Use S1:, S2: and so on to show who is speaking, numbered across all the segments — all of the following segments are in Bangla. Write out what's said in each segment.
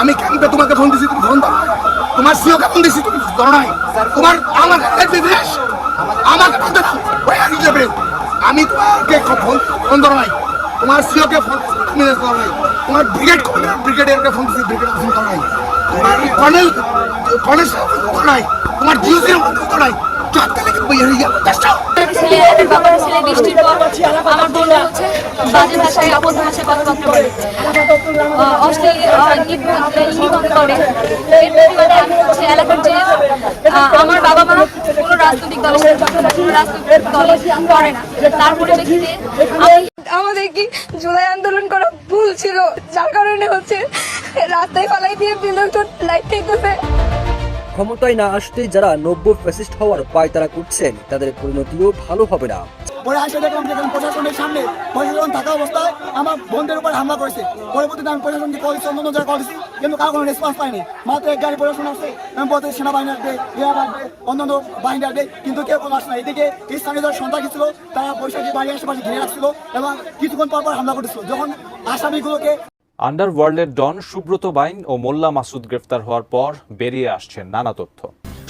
S1: আমি কেন তোমাকে ফোন দিছি? তুমি ফোন দাও। তোমার সিওকে ফোন দিছি তুমি ধরো নাই। তোমার আমার বিদেশ আমাকে ফোন দাও। যাবে আমি তোমাকে ফোন ফোন ধরো নাই। তোমার সিওকে ফোন মেসেজ করো নাই। তোমার ব্রিগেড ব্রিগেডিয়ারকে ফোন দিছি ব্রিগেড ফোন করো নাই। তোমার কর্নেল কর্নেল করো নাই। তোমার জিওসির ফোন করো নাই। চারটা লেগে বইয়ে হয়ে গেল চেষ্টা
S2: ছেলে একটা বাবার ছেলে বৃষ্টির পর আমার বোন হচ্ছে বাজে ভাষায় ভাষায় কথাবার্তা বলে অশ্লীল আহ, করে এর প্রতিবাদে আমি হচ্ছে এলাকার যে আমার বাবা মা কোনো রাজনৈতিক দলের রাজনৈতিক দলে করে না। তার পরিপ্রেক্ষিতে আমি
S3: আমাদের কি জুলাই আন্দোলন করা ভুল ছিল যার কারণে হচ্ছে রাস্তায় ফালাই দিয়ে বিলক্ষণ লাইট ঠেকতেছে
S4: ক্ষমতায় না আসতেই যারা নব্য ফ্যাসিস্ট হওয়ার পায় তারা করছেন তাদের পরিণতিও ভালো হবে না।
S5: পরে আসে দেখলাম যেখানে প্রশাসনের সামনে প্রশাসন থাকা অবস্থায় আমার বন্ধের উপর হামলা করেছে। পরবর্তীতে আমি প্রশাসনকে কল কিন্তু কারও কোনো রেসপন্স পাইনি। মাত্র এক গাড়ি প্রশাসন আসছে আমি সেনাবাহিনী আসবে রেয়ার আসবে অন্যান্য বাহিনী আসবে, কিন্তু কেউ কোনো আসে না। এদিকে স্থানীয় যারা সন্ত্রাসী ছিল, তারা বৈশাখী বাড়ি আশেপাশে ঘিরে রাখছিল এবং কিছুক্ষণ পর পর হামলা করতেছিল যখন আসামিগুলোকে
S6: আন্ডারওয়ার্ল্ডের ডন সুব্রত বাইন ও মোল্লা মাসুদ গ্রেফতার হওয়ার পর বেরিয়ে আসছে নানা তথ্য।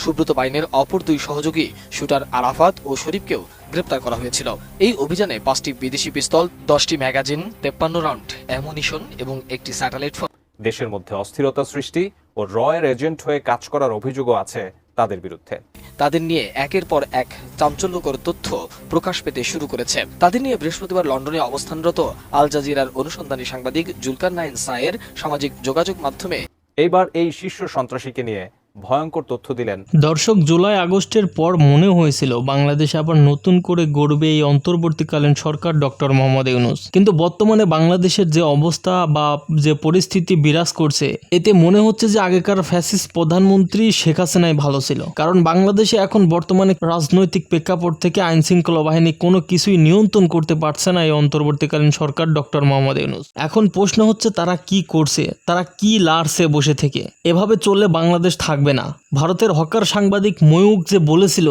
S7: সুব্রত বাইনের অপর দুই সহযোগী শুটার আরাফাত ও শরীফকেও গ্রেপ্তার করা হয়েছিল। এই অভিযানে পাঁচটি বিদেশি পিস্তল দশটি ম্যাগাজিন তেপ্পান্ন রাউন্ড অ্যামুনিশন এবং একটি স্যাটেলাইট ফোন
S6: দেশের মধ্যে অস্থিরতা সৃষ্টি ও রয়ের এজেন্ট হয়ে কাজ করার অভিযোগও আছে তাদের বিরুদ্ধে।
S7: তাদের নিয়ে একের পর এক চাঞ্চল্যকর তথ্য প্রকাশ পেতে শুরু করেছে। তাদের নিয়ে বৃহস্পতিবার লন্ডনে অবস্থানরত আল জাজিরার অনুসন্ধানী সাংবাদিক জুলকার নাইন সায়ের সামাজিক যোগাযোগ মাধ্যমে
S6: এইবার এই শীর্ষ সন্ত্রাসীকে নিয়ে ভয়ঙ্কর তথ্য দিলেন।
S8: দর্শক, জুলাই আগস্টের পর মনে হয়েছিল বাংলাদেশে আবার নতুন করে গড়বে এই অন্তর্বর্তীকালীন সরকার ডক্টর মোহাম্মদ ইউনুস। কিন্তু বর্তমানে বাংলাদেশের যে অবস্থা বা যে পরিস্থিতি বিরাজ করছে, এতে মনে হচ্ছে যে আগেকার ফ্যাসিস প্রধানমন্ত্রী শেখ হাসিনাই ভালো ছিল। কারণ বাংলাদেশে এখন বর্তমানে রাজনৈতিক প্রেক্ষাপট থেকে আইন শৃঙ্খলা বাহিনী কোনো কিছুই নিয়ন্ত্রণ করতে পারছে না এই অন্তর্বর্তীকালীন সরকার ডক্টর মোহাম্মদ ইউনুস। এখন প্রশ্ন হচ্ছে, তারা কি করছে? তারা কি লাড়ছে বসে থেকে? এভাবে চললে বাংলাদেশ থাকবে না। ভারতের হকার সাংবাদিক ময়ূক যে বলেছিল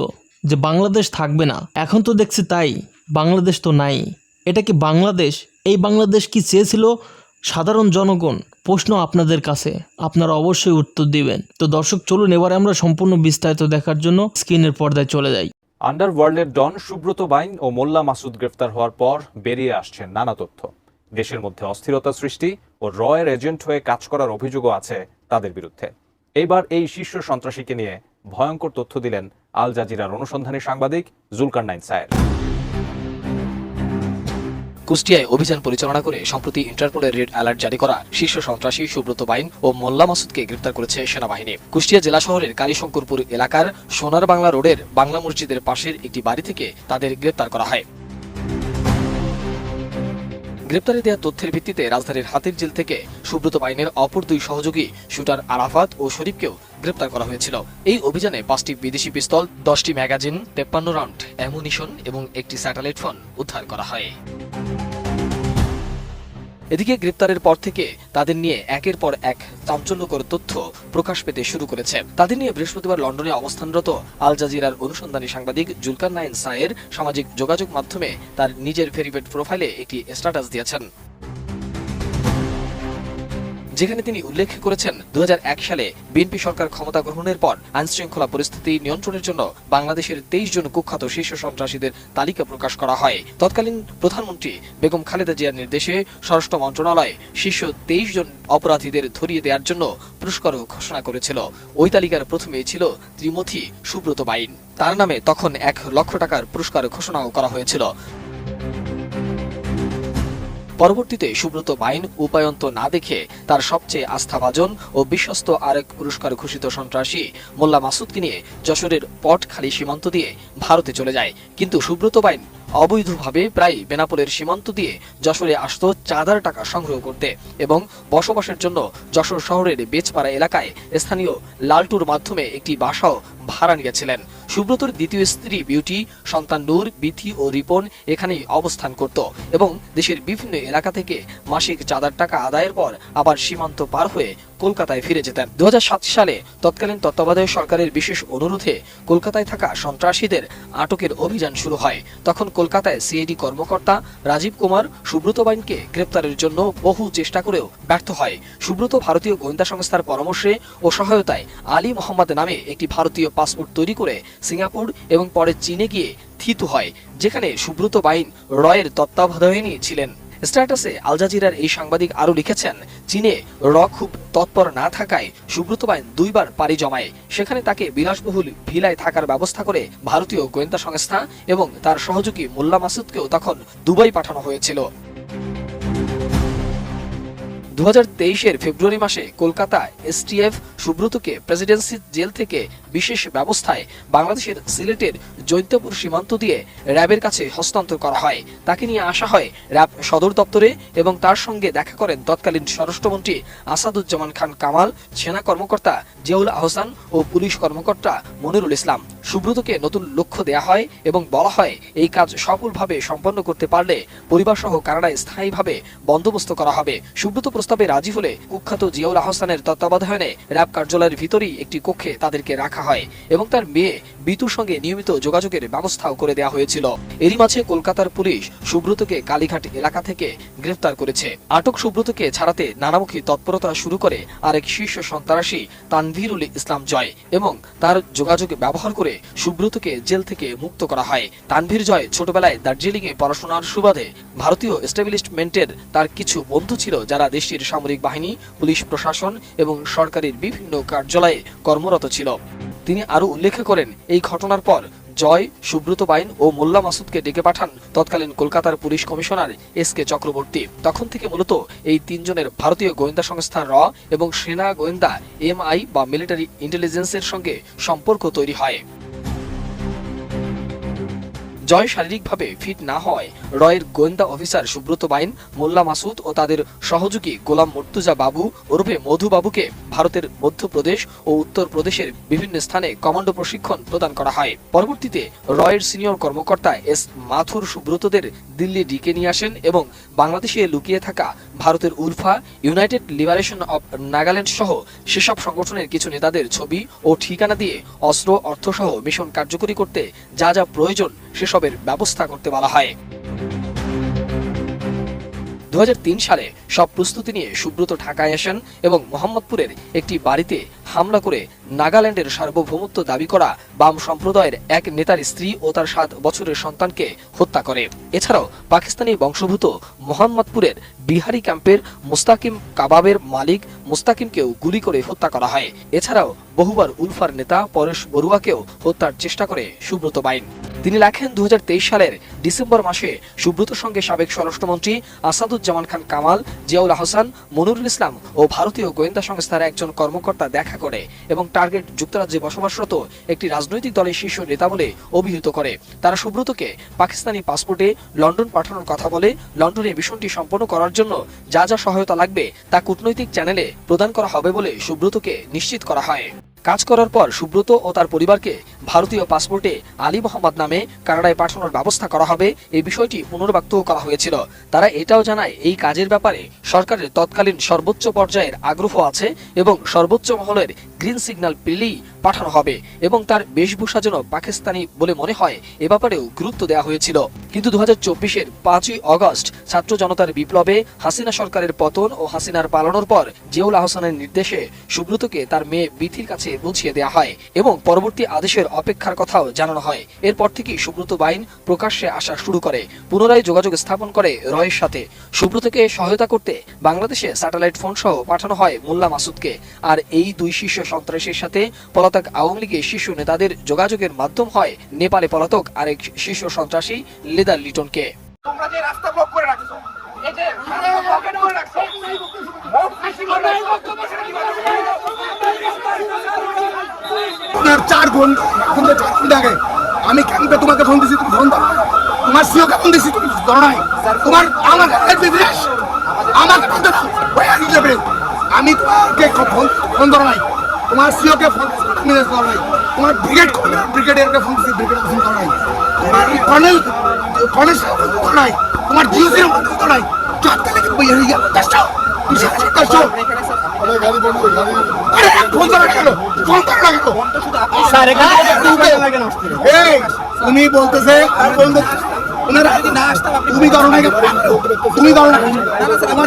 S8: যে বাংলাদেশ থাকবে না, এখন তো দেখছি তাই, বাংলাদেশ তো নাই। এটা কি বাংলাদেশ? এই বাংলাদেশ কি চেয়েছিল? সাধারণ জনগণ, প্রশ্ন আপনাদের কাছে। আপনারা অবশ্যই উত্তর দিবেন। তো দর্শক, চলুন এবারে আমরা সম্পূর্ণ বিস্তারিত দেখার জন্য স্ক্রিনের পর্দায় চলে যাই।
S6: আন্ডারওয়ার্ল্ডের ডন সুব্রত বাইন ও মোল্লা মাসুদ গ্রেফতার হওয়ার পর বেরিয়ে আসছেন নানা তথ্য। দেশের মধ্যে অস্থিরতা সৃষ্টি ও রয়ের এজেন্ট হয়ে কাজ করার অভিযোগও আছে তাদের বিরুদ্ধে। এইবার এই শীর্ষ সন্ত্রাসীকে নিয়ে ভয়ঙ্কর তথ্য দিলেন আল জাজিরার অনুসন্ধানী সাংবাদিক জুলকার নাইন সায়ের
S7: কুষ্টিয়ায় অভিযান পরিচালনা করে সম্প্রতি ইন্টারপোলের রেড অ্যালার্ট জারি করা শীর্ষ সন্ত্রাসী সুব্রত বাইন ও মোল্লা মাসুদকে গ্রেপ্তার করেছে সেনাবাহিনী। কুষ্টিয়া জেলা শহরের কালীশঙ্করপুর এলাকার সোনার বাংলা রোডের বাংলা মসজিদের পাশের একটি বাড়ি থেকে তাদের গ্রেপ্তার করা হয়। গ্রেপ্তারে দেওয়া তথ্যের ভিত্তিতে রাজধানীর হাতির জেল থেকে সুব্রত বাইনের অপর দুই সহযোগী শুটার আরাফাত ও শরীফকেও গ্রেপ্তার করা হয়েছিল। এই অভিযানে পাঁচটি বিদেশি পিস্তল, দশটি ম্যাগাজিন, তেপ্পান্ন রাউন্ড, অ্যামুনিশন এবং একটি স্যাটেলাইট ফোন উদ্ধার করা হয়। এদিকে গ্রেপ্তারের পর থেকে তাদের নিয়ে একের পর এক চাঞ্চল্যকর তথ্য প্রকাশ পেতে শুরু করেছে। তাদের নিয়ে বৃহস্পতিবার লন্ডনে অবস্থানরত আল জাজিরার অনুসন্ধানী সাংবাদিক জুলকার নাইন সায়ের সামাজিক যোগাযোগ মাধ্যমে তার নিজের ভেরিফাইড প্রোফাইলে একটি স্ট্যাটাস দিয়েছেন। যেখানে তিনি উল্লেখ করেছেন দু হাজার এক সালে বিএনপি সরকার ক্ষমতা গ্রহণের পর আইন শৃঙ্খলা পরিস্থিতি নিয়ন্ত্রণের জন্য বাংলাদেশের তেইশ জন কুখ্যাত শীর্ষ সন্ত্রাসীদের তালিকা প্রকাশ করা হয়। তৎকালীন প্রধানমন্ত্রী বেগম খালেদা জিয়ার নির্দেশে স্বরাষ্ট্র মন্ত্রণালয় শীর্ষ তেইশ জন অপরাধীদের ধরিয়ে দেওয়ার জন্য পুরস্কারও ঘোষণা করেছিল। ওই তালিকার প্রথমে ছিল ত্রিমথি সুব্রত বাইন তার নামে তখন এক লক্ষ টাকার পুরস্কার ঘোষণাও করা হয়েছিল। পরবর্তীতে সুব্রত বাইন উপায়ন্ত না দেখে তার সবচেয়ে আস্থাভাজন ও বিশ্বস্ত আরেক পুরস্কার ঘোষিত সন্ত্রাসী মোল্লা মাসুদকে নিয়ে যশোরের পটখালি সীমান্ত দিয়ে ভারতে চলে যায়। কিন্তু সুব্রত বাইন অবৈধভাবে প্রায় বেনাপোলের সীমান্ত দিয়ে যশোরে আসত চাঁদার টাকা সংগ্রহ করতে এবং বসবাসের জন্য যশোর শহরের বেচপাড়া এলাকায় স্থানীয় লালটুর মাধ্যমে একটি বাসাও ভাড়া নিয়েছিলেন। সুব্রতর দ্বিতীয় স্ত্রী বিউটি, সন্তান নূর, বিথি ও রিপন এখানে অবস্থান করত এবং দেশের বিভিন্ন এলাকা থেকে মাসিক চাঁদার টাকা আদায়ের পর আবার সীমান্ত পার হয়ে কলকাতায় ফিরে যেতেন। দু হাজার সাত সালে তৎকালীন তত্ত্বাবধায়ক সরকারের বিশেষ অনুরোধে কলকাতায় থাকা সন্ত্রাসীদের আটকের অভিযান শুরু হয়। তখন কলকাতায় সিআইডি কর্মকর্তা রাজীব কুমার সুব্রত বাইনকে গ্রেপ্তারের জন্য বহু চেষ্টা করেও ব্যর্থ হয়। সুব্রত ভারতীয় গোয়েন্দা সংস্থার পরামর্শে ও সহায়তায় আলী মোহাম্মদ নামে একটি ভারতীয় পাসপোর্ট তৈরি করে সিঙ্গাপুর এবং পরে চীনে গিয়ে থিত হয়, যেখানে সুব্রত বাইন রয়ের তত্ত্বাবধায়নী ছিলেন। স্ট্যাটাসে আল জাজিরার এই সাংবাদিক আরও লিখেছেন, চীনে র খুব তৎপর না থাকায় সুব্রত বাইন দুইবার পাড়ি জমায়। সেখানে তাকে বিলাসবহুল ভিলায় থাকার ব্যবস্থা করে ভারতীয় গোয়েন্দা সংস্থা এবং তার সহযোগী মোল্লা মাসুদকেও তখন দুবাই পাঠানো হয়েছিল। দু ফেব্রুয়ারি মাসে কলকাতা এসটিএফ সুব্রতকে প্রেসিডেন্সি জেল থেকে বিশেষ ব্যবস্থায় বাংলাদেশের সিলেটের জৈন্তপুর সীমান্ত দিয়ে র্যাবের কাছে হস্তান্তর করা হয়। তাকে নিয়ে আসা হয় র্যাব সদর দপ্তরে এবং তার সঙ্গে দেখা করেন তৎকালীন স্বরাষ্ট্রমন্ত্রী আসাদুজ্জামান খান কামাল, সেনা কর্মকর্তা জিয়াউল আহসান ও পুলিশ কর্মকর্তা মনিরুল ইসলাম। সুব্রতকে নতুন লক্ষ্য দেয়া হয় এবং বলা হয়, এই কাজ সফলভাবে সম্পন্ন করতে পারলে পরিবার পরিবারসহ কানাডায় স্থায়ীভাবে বন্দোবস্ত করা হবে। সুব্রত প্রস্তাবে রাজি হলে কুখ্যাত জিয়াউল আহসানের তত্ত্বাবধানে র্যাব কার্যালয়ের ভিতরেই একটি কক্ষে তাদেরকে রাখা হয় এবং তার মেয়ে বিতুর সঙ্গে নিয়মিত যোগাযোগের ব্যবস্থাও করে দেওয়া হয়েছিল। এরই মাঝে কলকাতার পুলিশ সুব্রতকে কালীঘাট এলাকা থেকে গ্রেফতার করেছে। আটক সুব্রতকে ছাড়াতে নানামুখী তৎপরতা শুরু করে আরেক শীর্ষ সন্ত্রাসী তানভীরুল ইসলাম জয় এবং তার যোগাযোগ ব্যবহার করে সুব্রতকে জেল থেকে মুক্ত করা হয়। তানভীর জয় ছোটবেলায় দার্জিলিং এ পড়াশোনার সুবাদে ভারতীয় এস্টাবলিশমেন্টের তার কিছু বন্ধু ছিল যারা দেশটির সামরিক বাহিনী, পুলিশ প্রশাসন এবং সরকারের বিভিন্ন কার্যালয়ে কর্মরত ছিল। তিনি আরও উল্লেখ করেন, এই ঘটনার পর জয়, সুব্রত বাইন ও মোল্লা মাসুদকে ডেকে পাঠান তৎকালীন কলকাতার police commissioner S K Chakraborty. তখন থেকে মূলত এই তিনজনের ভারতীয় গোয়েন্দা সংস্থা র এবং সেনা গোয়েন্দা এমআই বা মিলিটারি ইন্টেলিজেন্সের সঙ্গে সম্পর্ক তৈরি হয়। জয় শারীরিকভাবে ফিট না হওয়ায় রয়ের গোয়েন্দা অফিসার সুব্রত বাইন, মোল্লা মাসুদ ও তাদের সহযোগী গোলাম মর্তুজা বাবু ওরফে মধু বাবুকে ভারতের মধ্যপ্রদেশ ও উত্তর প্রদেশের বিভিন্ন স্থানে কমান্ডো প্রশিক্ষণ প্রদান করা হয়। পরবর্তীতে রয়ের সিনিয়র কর্মকর্তা এস মাথুর সুব্রতদের দিল্লি ডিকে নিয়ে আসেন এবং বাংলাদেশে লুকিয়ে থাকা ভারতের ULFA, United Liberation of Nagaland সহ সেসব সংগঠনের কিছু নেতাদের ছবি ও ঠিকানা দিয়ে অস্ত্র, অর্থসহ মিশন কার্যকরী করতে যা যা প্রয়োজন সেসবের ব্যবস্থা করতে বলা হয়। দু সালে সব প্রস্তুতি নিয়ে সুব্রত ঢাকায় আসেন এবং মোহাম্মদপুরের একটি বাড়িতে হামলা করে নাগাল্যান্ডের সার্বভৌমত্ব দাবি করা বাম সম্প্রদায়ের এক নেতার স্ত্রী ও তার সাত বছরের সন্তানকে হত্যা করে। এছাড়াও পাকিস্তানি বংশভূত মোহাম্মদপুরের বিহারি ক্যাম্পের মুস্তাকিম কাবাবের মালিক মুস্তাকিমকেও গুলি করে হত্যা করা হয়। এছাড়াও বহুবার উলফার নেতা পরেশ বড়ুয়াকেও হত্যার চেষ্টা করে সুব্রত বাইন। তিনি লেখেন দু সালের ডিসেম্বর মাসে সুব্রতর সঙ্গে সাবেক স্বরাষ্ট্রমন্ত্রী আসাদুজ্জামান খান কামাল, জিয়াউল আহসান মনুরুল ইসলাম ও ভারতীয় গোয়েন্দা সংস্থার একজন কর্মকর্তা দেখা করে এবং টার্গেট যুক্তরাজ্যে বসবাসরত একটি রাজনৈতিক দলের শীর্ষ নেতা বলে অভিহিত করে। তারা সুব্রতকে পাকিস্তানি পাসপোর্টে লন্ডন পাঠানোর কথা বলে লন্ডনে মিশনটি সম্পন্ন করার জন্য যা যা সহায়তা লাগবে তা কূটনৈতিক চ্যানেলে প্রদান করা হবে বলে সুব্রতকে নিশ্চিত করা হয়। কাজ করার পর সুব্রত ও তার পরিবারকে ভারতীয় পাসপোর্টে আলী মোহাম্মদ নামে কানাডায় পাঠানোর ব্যবস্থা করা হবে এই বিষয়টি পুনর্ব্যক্ত করা হয়েছিল। তারা এটাও জানায়, এই কাজের ব্যাপারে সরকারের তৎকালীন সর্বোচ্চ পর্যায়ের আগ্রহ আছে এবং সর্বোচ্চ মহলের গ্রিন সিগন্যাল পেলেই পাঠানো হবে এবং তার বেশভূষা যেন পাকিস্তানি বলে মনে হয়, এ ব্যাপারেও গুরুত্ব দেওয়া হয়েছিল। কিন্তু দু হাজার চব্বিশের পাঁচই অগস্ট ছাত্র জনতার বিপ্লবে হাসিনা সরকারের পতন ও হাসিনার পালানোর পর জিয়াউল আহসানের নির্দেশে সুব্রতকে তার মেয়ে বিথির কাছে বুঝিয়ে দেওয়া হয় এবং পরবর্তী আদেশের অপেক্ষার কথাও জানানো হয়। এরপর থেকেই সুব্রত বাইন প্রকাশ্যে আসা শুরু করে, পুনরায় যোগাযোগ স্থাপন করে রয়ের সাথে। সুব্রতকে সহায়তা করতে বাংলাদেশে স্যাটেলাইট ফোন সহ পাঠানো হয় মোল্লা মাসুদকে। আর এই দুই শীর্ষ সন্ত্রাসীর সাথে পলাতক আওয়ামী লীগের শীর্ষ নেতাদের যোগাযোগের মাধ্যম হয় নেপালে পলাতক আরেক শীর্ষ সন্ত্রাসী লেদার লিটনকে।
S1: তোমরা যে রাস্তা ব্লক করে রাখছো এই যে ব্লকেট করে রাখছো ভোট বেশি করে আপনার চার ঘণ্টা এখন তো চার ঘণ্টা আগে আমি ক্যাম্পে তোমাকে ফোন দিছি তুমি ফোন দাও। তোমার সিওকে ফোন দিছি তুমি ধরো নাই। তোমার আমার বিদেশ আমাকে ফোন দাও আমি তোমাকে ফোন ফোন ধরো নাই। তোমার সিওকে ফোন মেসেজ করো নাই তোমার ব্রিগেড ব্রিগেডিয়ারকে ফোন দিছি ব্রিগেড ফোন করো নাই তোমার কর্নেল কর্নেল সাহেব করো নাই তোমার জিওসির ফোন করো নাই চারটা লেগে বই হয়ে গেল চেষ্টা তুমি সাক্ষাৎকার শোন। আরে, ফোন করো না কেন? ফোন করো না কেন? এই, তুমি বলতেছে। ওনারা তুমি না কেন? তুমি করো না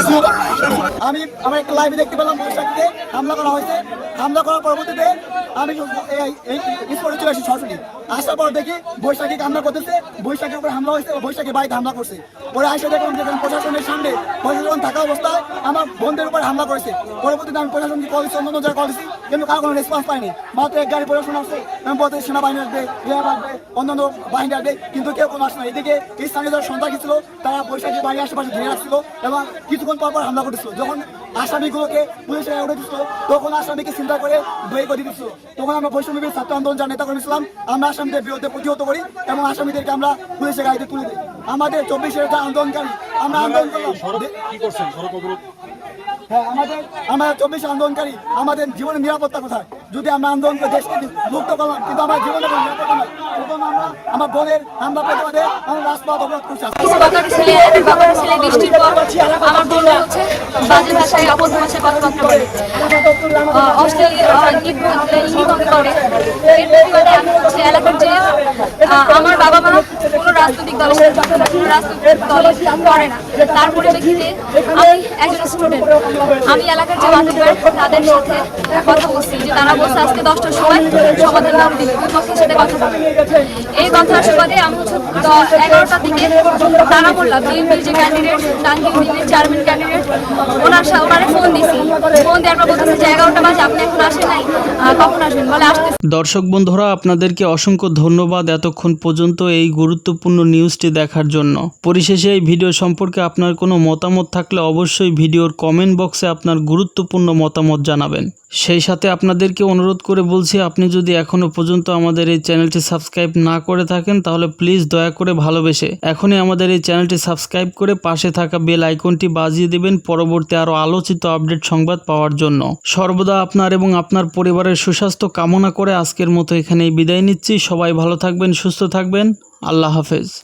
S1: সিও করো না।
S5: আমি আমার একটা লাইভে দেখতে পেলাম বৈশাখীতে হামলা করা হয়েছে। হামলা করার পরবর্তীতে আমি স্পটে চলে আসি সরাসরি। আসার পর দেখি বৈশাখী হামলা করতেছে বৈশাখীর উপরে হামলা হয়েছে বৈশাখী বাড়িতে হামলা করছে। পরে আসে দেখলাম যে প্রশাসনের সামনে প্রশাসন থাকা অবস্থায় আমার বোনদের উপর হামলা করেছে। পরবর্তীতে আমি প্রশাসনকে কল দিচ্ছি অন্য জায়গায় কল দিচ্ছি কিন্তু কারও কোনো রেসপন্স পাইনি। মাত্র এক গাড়ি প্রশাসন আসছে আমি বলতে সেনাবাহিনী আসবে র্যাব আসবে, অন্যান্য বাহিনী আসবে, কিন্তু কেউ কোনো আসে না। এদিকে স্থানীয় যারা সন্ত্রাসী ছিল তারা বৈশাখী বাড়ির আশেপাশে ঘিরে রাখছিল এবং কিছুক্ষণ পর পর হামলা করতেছিল যখন আসামিগুলোকে পুলিশে উঠে দিচ্ছিল তখন আসামিকে চিন্তা করে বের করে দিচ্ছিল তখন আমরা বৈষম্য বিরোধী ছাত্র আন্দোলন যার নেতা করেছিলাম আমরা আসামিদের বিরুদ্ধে প্রতিহত করি এবং আসামিদেরকে আমরা পুলিশের গাড়িতে তুলে দিই। আমাদের চব্বিশের যে আন্দোলনকারী, আমরা আন্দোলন করলাম। হ্যাঁ আমাদের আমরা চব্বিশ আন্দোলনকারী আমাদের জীবনের নিরাপত্তা কোথায়? যদি আমরা আন্দোলন করে দেশকে মুক্ত করলাম কিন্তু আমার জীবনের নিরাপত্তা আমরা আমার বোনের আমরা প্রতিবাদে আমরা রাজপথ অবরোধ করছি
S2: আমার বোন হচ্ছে বাজে ভাষায় অবদ্ধ ভাষায় কথাবার্তা বলে। আহ, অশ্লীল আহ, নির্বোধ, ইঙ্গিত করে এর প্রতিবাদে আমি হচ্ছে এলাকার যে আমার বাবা মা রাজনৈতিক রাজনৈতিক করে না তারপরে দেখি যে আমি একজন স্টুডেন্ট আমি এলাকার যে তাদের সাথে কথা বলছি, যে তারা বলছে আজকে দশটার সময় সমাধান নাম দিবে দুই পক্ষের সাথে কথা বলবে। এই কথার সুবাদে আমি হচ্ছে এগারোটার দিকে তারা বললাম বিএনপির যে ক্যান্ডিডেট টাঙ্গি বিএনপির চেয়ারম্যান ক্যান্ডিডেট ওনার ওনারে ফোন দিছি। ফোন দেওয়ার পর বলতেছে বাজে, আপনি এখন আসেন নাই। কখন আসবেন? বলে আসতে
S8: দর্শক বন্ধুরা, আপনাদেরকে অসংখ্য ধন্যবাদ এতক্ষণ পর্যন্ত এই গুরুত্বপূর্ণ নিউজটি দেখার জন্য। পরিশেষে এই ভিডিও সম্পর্কে আপনার কোনো মতামত থাকলে অবশ্যই ভিডিওর কমেন্ট বক্সে আপনার গুরুত্বপূর্ণ মতামত জানাবেন। সেই সাথে আপনাদেরকে অনুরোধ করে বলছি, আপনি যদি এখনও পর্যন্ত আমাদের এই চ্যানেলটি সাবস্ক্রাইব না করে থাকেন, তাহলে প্লিজ দয়া করে ভালোবেসে এখনই আমাদের এই চ্যানেলটি সাবস্ক্রাইব করে পাশে থাকা বেল আইকনটি বাজিয়ে দেবেন। পরবর্তী আরও আলোচিত আপডেট সংবাদ পাওয়ার জন্য। সর্বদা আপনার এবং আপনার পরিবারের সুস্বাস্থ্য কামনা করে আজকের মতো এখানেই বিদায় নিচ্ছি। সবাই ভালো থাকবেন, সুস্থ থাকবেন। আল্লাহ হাফেজ।